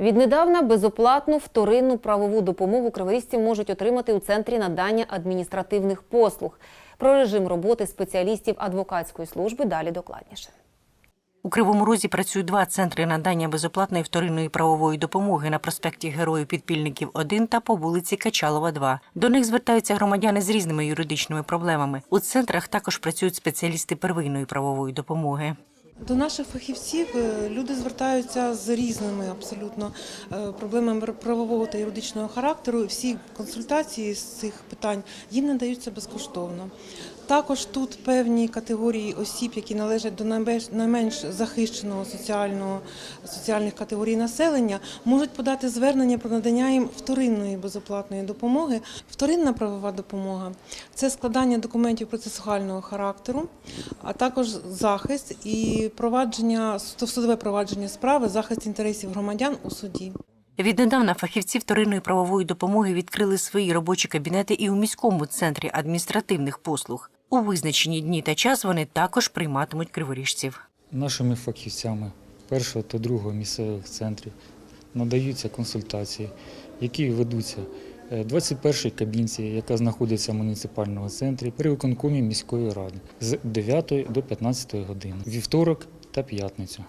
Віднедавна безоплатну вторинну правову допомогу криворізці можуть отримати у центрі надання адміністративних послуг. Про режим роботи спеціалістів адвокатської служби далі докладніше. У Кривому Розі працюють два центри надання безоплатної вторинної правової допомоги на проспекті Героїв Підпільників 1 та по вулиці Качалова 2. До них звертаються громадяни з різними юридичними проблемами. У центрах також працюють спеціалісти первинної правової допомоги. До наших фахівців е, люди звертаються з різними абсолютно е, проблемами правового та юридичного характеру. Всі консультації з цих питань їм надаються безкоштовно. Також тут певні категорії осіб, які належать до найменш захищеного соціального соціальних категорій населення, можуть подати звернення про надання їм вторинної безоплатної допомоги. Вторинна правова допомога це складання документів процесуального характеру, а також захист і провадження судове провадження справи, захист інтересів громадян у суді. Віднедавна фахівці вторинної правової допомоги відкрили свої робочі кабінети і у міському центрі адміністративних послуг. У визначені дні та час вони також прийматимуть криворіжців. Нашими фахівцями першого та другого місцевих центрів надаються консультації, які ведуться 21-й кабінці, яка знаходиться в муніципальному центрі при виконкомі міської ради з 9 до 15 години, вівторок та п'ятницю.